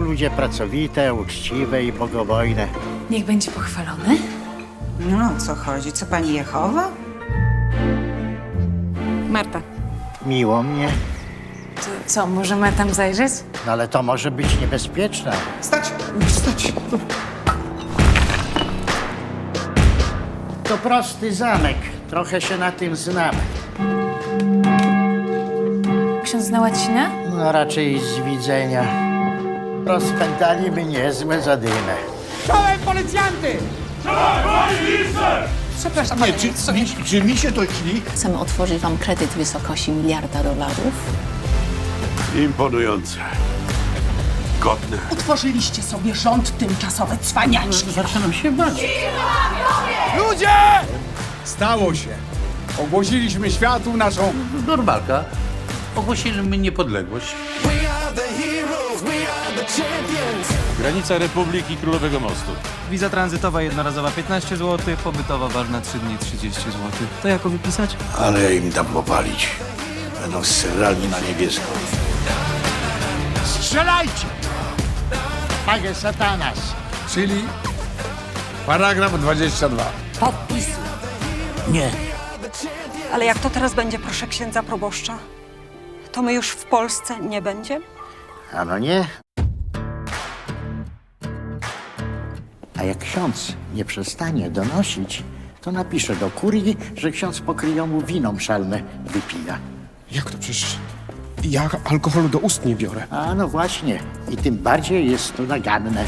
ludzie pracowite, uczciwe i bogobojne. Niech będzie pochwalony. No, o co chodzi? Co pani Jehowa? Marta, Miło mnie, to co, możemy tam zajrzeć? no ale to może być niebezpieczne. Stać! Stać! To prosty zamek, trochę się na tym znamy. Ksiądz zna łacinę? No raczej z widzenia. Rozpętaliby niezłe zadymy. Czołem policjanty! Przepraszam, Nie, czy, mi, czy mi się to śni? Chcemy otworzyć Wam kredyt w wysokości miliarda dolarów. Imponujące. Godne. Utworzyliście sobie rząd tymczasowe cwaniaczki. Zaczynam się bać. Ludzie! Stało się. Ogłosiliśmy światu naszą... Normalka. Ogłosiliśmy niepodległość. Granica Republiki Królowego Mostu. Wiza tranzytowa jednorazowa 15 zł, pobytowa ważna 3 dni 30 zł. To jako wypisać? Ale ja im dam popalić. Będą strzelali na niebiesko. Strzelajcie! Panie Satanas. Czyli paragraf 22. Nie. Ale jak to teraz będzie, proszę księdza proboszcza? To my już w Polsce nie będzie? A no nie. A jak ksiądz nie przestanie donosić, to napisze do kurii, że ksiądz pokryją mu wino mszalne wypija. Jak to przecież... Ja alkoholu do ust nie biorę. A no właśnie. I tym bardziej jest to naganne.